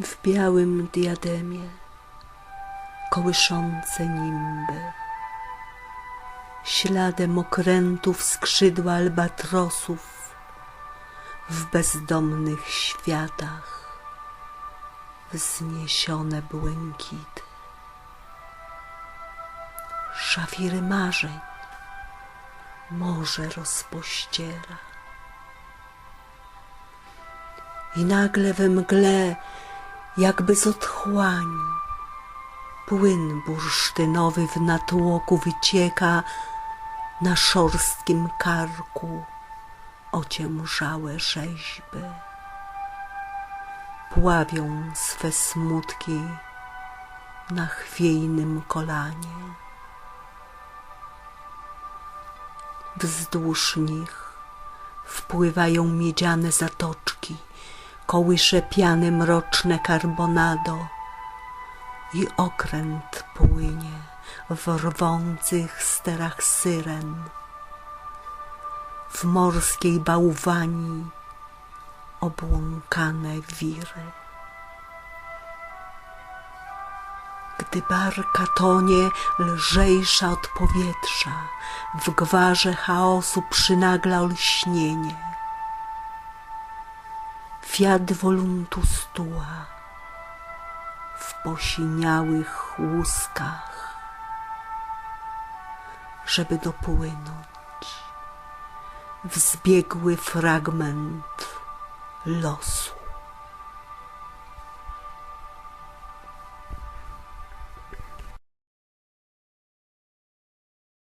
w białym diademie kołyszące nimby. Śladem okrętów skrzydła albatrosów w bezdomnych światach wzniesione błękity. Szafiry marzeń morze rozpościera. I nagle we mgle, jakby z otchłani, płyn bursztynowy w natłoku wycieka na szorstkim karku ociężałe rzeźby. Pławią swe smutki na chwiejnym kolanie. Wzdłuż nich wpływają miedziane zatoczki, kołysze piany mroczne karbonado i okręt płynie w rwących sterach syren. W morskiej bałwani obłąkane wiry. Gdy barka tonie lżejsza od powietrza, w gwarze chaosu przynagla olśnienie. Fiat voluntus tua w posiniałych łuskach, żeby dopłynąć w zbiegły fragment losu.